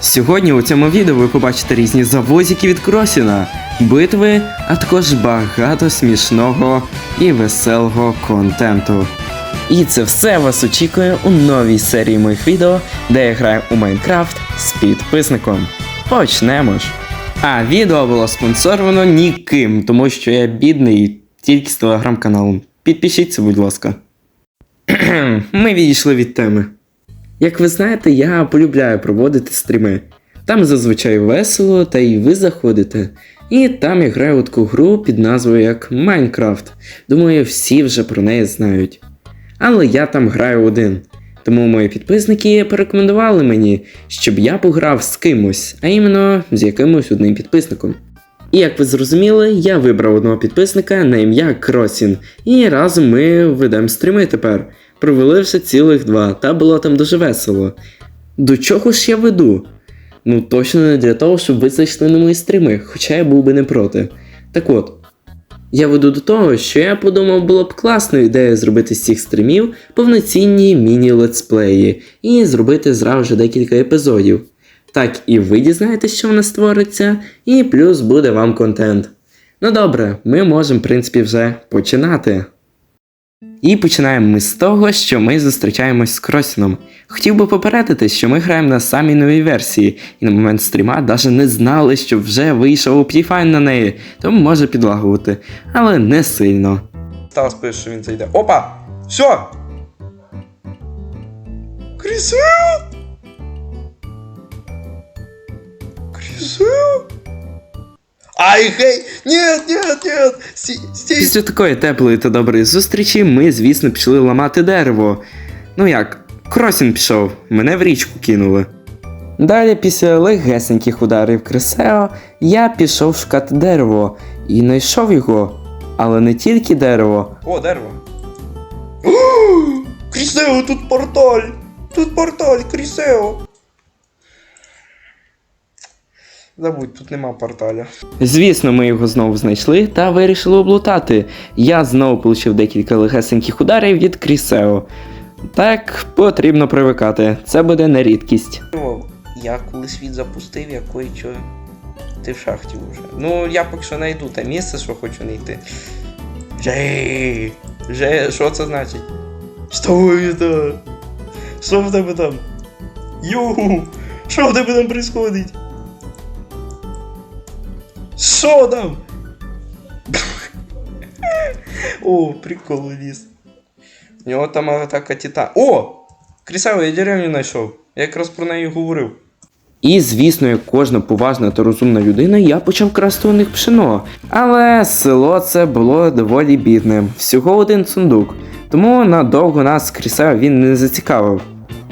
Сьогодні у цьому відео ви побачите різні завозики від Кросіна, битви, а також багато смішного і веселого контенту. І це все вас очікує у новій серії моїх відео, де я граю у Майнкрафт з підписником. Почнемо ж! А відео було спонсоровано ніким, тому що я бідний тільки з телеграм-каналом. Підпишіться, будь ласка. Ми відійшли від теми. Як ви знаєте, я полюбляю проводити стріми. Там зазвичай весело, та й ви заходите. І там я граю у таку гру під назвою як Майнкрафт. Думаю, всі вже про неї знають. Але я там граю один. Тому мої підписники порекомендували мені, щоб я пограв з кимось, а іменно з якимось одним підписником. І як ви зрозуміли, я вибрав одного підписника на ім'я Кросін, і разом ми ведемо стріми тепер. Провели вже цілих два, та було там дуже весело. До чого ж я веду? Ну точно не для того, щоб ви зайшли на мої стріми, хоча я був би не проти. Так от, я веду до того, що я подумав, було б класною ідеєю зробити з цих стрімів повноцінні міні-летсплеї і зробити зразу же декілька епізодів. Так і ви дізнаєтесь, що в нас твориться, і плюс буде вам контент. Ну добре, ми можемо, в принципі, вже починати. І починаємо ми з того, що ми зустрічаємось з Кросіном. Хотів би попередити, що ми граємо на самій новій версії, і на момент стріма навіть не знали, що вже вийшов Optifine на неї, тому може підлагувати, але не сильно. Стас пише, що він зайде. Опа! Все! Крісел! Ай, гей! Нет, нет, нет! Стій, стій! Після такої теплої та доброї зустрічі ми, звісно, пішли ламати дерево. Ну як, Кросін пішов, мене в річку кинули. Далі, після легесеньких ударів Кресео, я пішов шукати дерево і знайшов його. Але не тільки дерево, О, дерево. Крісео, тут порталь! Тут порталь, Крісео! Забудь, тут нема порталя. Звісно, ми його знову знайшли та вирішили облутати. Я знову отримав декілька легесеньких ударів від Крісео. Так, потрібно привикати, це буде не рідкість. О, Я коли світ запустив, я кое-що. Ти в шахті вже. Ну, я поки що знайду те місце, що хочу знайти. Жей! Жей, що це значить? Що це? Що в тебе там? Ю! Що в тебе там происходить? Там? О, прикол ліс. У нього там атака тита. О! Крісаво, я деревню знайшов. Я якраз про неї говорив. І, звісно, як кожна поважна та розумна людина, я почав красти у них пшено. Але село це було доволі бідним, всього один сундук. Тому надовго нас Крісео він не зацікавив.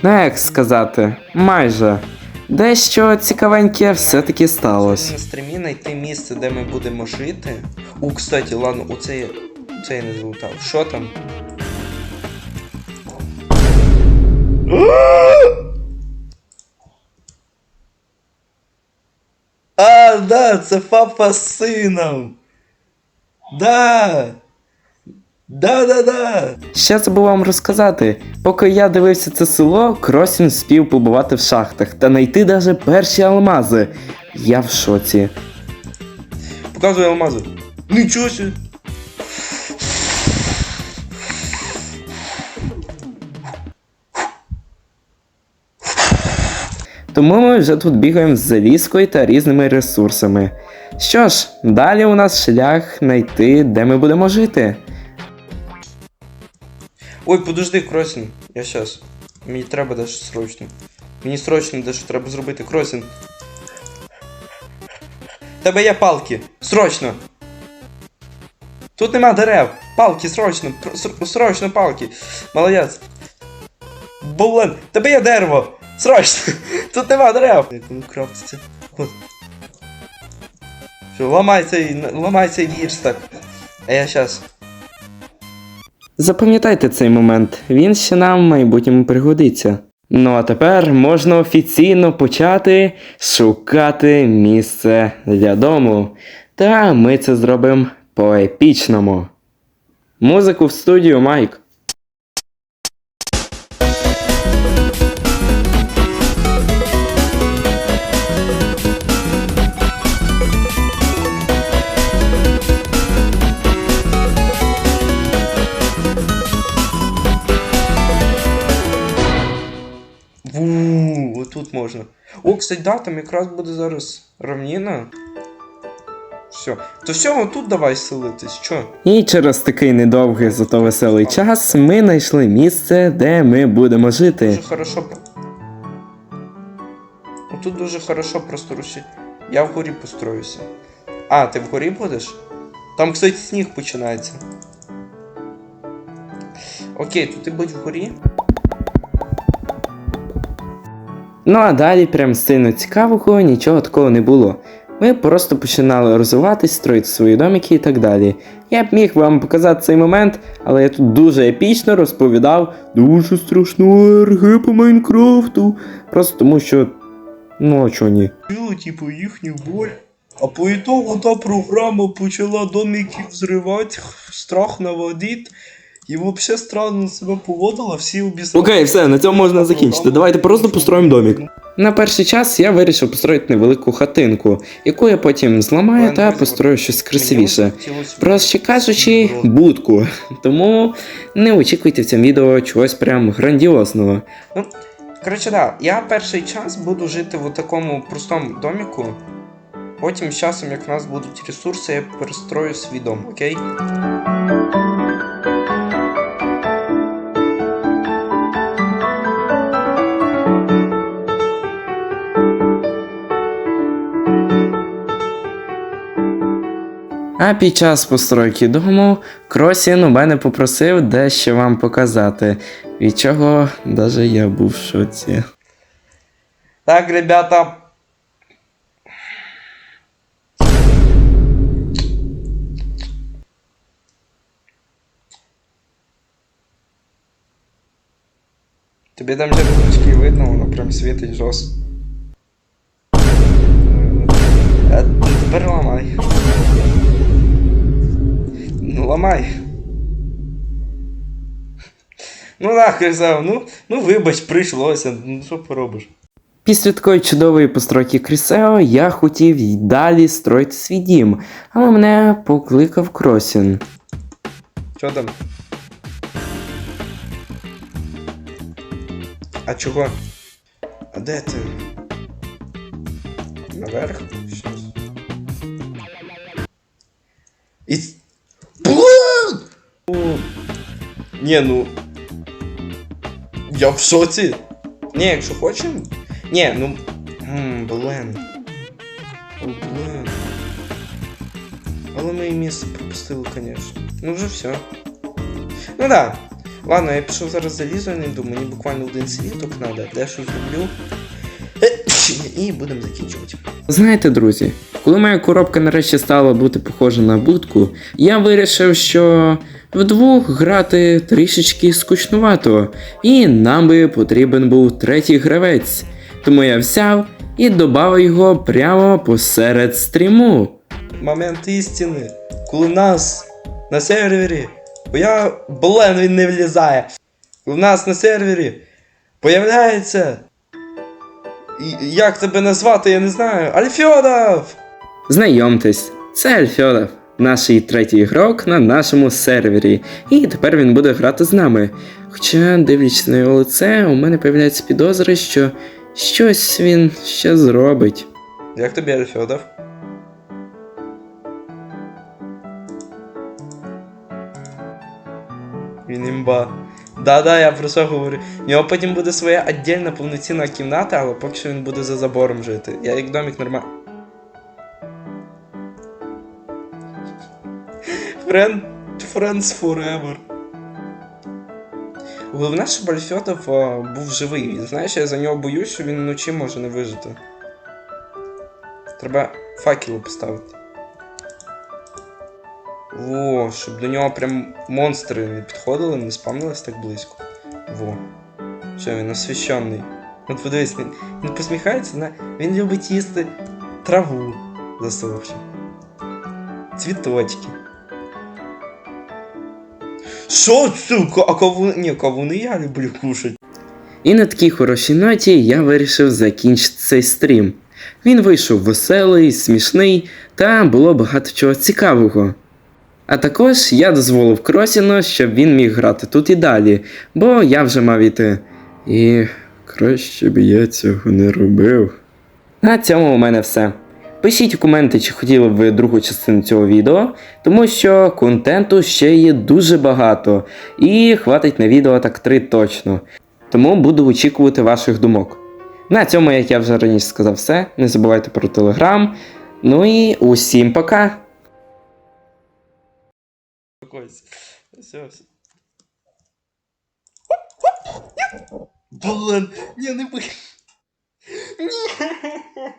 Ну як сказати, майже. Дещо цікавеньке все-таки сталося. На стрімі знайти місце, де ми будемо жити. У, кстати, ладно, я, це я не злутав. Що там? А, да, це папа з сином. Да. Да, да, да. Ще забув вам розказати, поки я дивився це село, Кросін спів побувати в шахтах та знайти даже перші алмази. Я в шоці. Показуй алмази. Нічого себе. Тому ми вже тут бігаємо з залізкою та різними ресурсами. Що ж, далі у нас шлях знайти, де ми будемо жити. Ой, подожди, Кросін. Я щас. Мені треба дещо срочно. Мені срочно дещо треба зробити, Кросін. Тебе є палки. Срочно. Тут нема дерев. Палки, срочно. Срочно палки. Молодець. Блин, тебе є дерево. Срочно. Тут нема дерев. Як воно крафтиться. Що, ламай цей, ламай цей вірстак. А я щас. Запам'ятайте цей момент, він ще нам в майбутньому пригодиться. Ну а тепер можна офіційно почати шукати місце для дому. Та ми це зробимо по-епічному. Музику в студію, Майк. Можна. О, кстати, да, там якраз буде зараз равніна. Все. То все, тут давай селитись, чо? І через такий недовгий, зато веселий час ми знайшли місце, де ми будемо жити. Дуже хорошо. Тут дуже хорошо просто рушить. Я вгорі построюся. А, ти вгорі будеш? Там, кстати, сніг починається. Окей, то ти будь вгорі. Ну а далі прям сильно цікавого нічого такого не було. Ми просто починали розвиватись, строїти свої домики і так далі. Я б міг вам показати цей момент, але я тут дуже епічно розповідав дуже страшну РГ по Майнкрафту. Просто тому що. Ну а чого ні? Типу, їхню боль. А по ітогу та програма почала домики взривати, страх наводить. І взагалі странно себе поводила, всі обізвали. Окей, все, на цьому можна закінчити. Давайте просто построїмо домик. На перший час я вирішив построїти невелику хатинку, яку я потім зламаю та построю щось красивіше. Проще кажучи, будку. Тому не очікуйте в цьому відео чогось прям грандіозного. Коротше, да, я перший час буду жити в такому простому доміку. Потім з часом, як в нас будуть ресурси, я перестрою свій дом, окей? А під час постройки дому Кросін у мене попросив дещо вам показати, від чого навіть я був в шоці. Так, ребята. Тобі там ручки видно, воно прям світить жорстко. А тепер ламай. Ламай. Ну так, казав, ну, ну вибач, прийшлося, ну що поробиш. Після такої чудової постройки Крісео я хотів й далі строїти свій дім, але мене покликав Кросін. Що там? А чого? А де ти? Наверх? Щас. І... Ні, ну... Я в шоці. Ні, якщо хочемо... Ні, ну... Ммм, блин. О, блин. Але ми і місце пропустили, звісно. Ну вже все. Ну да. Ладно, я пішов зараз залізу, я не йду, мені буквально один світок треба, дещо зроблю. І будемо закінчувати. Знаєте, друзі, коли моя коробка нарешті стала бути похожа на будку, я вирішив, що вдвох грати трішечки скучнувато, і нам би потрібен був третій гравець. Тому я взяв і додав його прямо посеред стріму. Момент істини, коли нас на сервері, бо я, блин, він не влізає. Коли в нас на сервері появляється. І, як тебе назвати, я не знаю. Альфьодов! Знайомтесь, це Альфьодов, наш третій ігрок на нашому сервері, і тепер він буде грати з нами. Хоча, дивлячись на його лице, у мене появляється підозри, що щось він ще зробить. Як тобі Альфьодов? Він імба. Да-да, я про це говорю. У нього потім буде своя віддільна повноцінна кімната, але поки що він буде за забором жити. Я як домик нормально. Friend, friends forever. Головне, щоб Альфьодов а, був живий. Знаєш, я за нього боюсь, що він вночі може не вижити. Треба факели поставити. Во, щоб до нього прям монстри не підходили, не спавнились так близько. Во. Все, він освященний. От подивись, він, він посміхається, на... він любить їсти траву засохши. Цвіточки. Що, сука? А кавуни? Ні, кавуни я люблю кушать. І на такій хорошій ноті я вирішив закінчити цей стрім. Він вийшов веселий, смішний та було багато чого цікавого. А також я дозволив Кросіну, щоб він міг грати тут і далі, бо я вже мав іти. І Краще б я цього не робив. На цьому у мене все. Пишіть у коменти, чи хотіли б ви другу частину цього відео, тому що контенту ще є дуже багато, і хватить на відео так три точно. Тому буду очікувати ваших думок. На цьому, як я вже раніше сказав, все. Не забувайте про телеграм. Ну і усім пока! Все, все. Блин, не, не. Ні.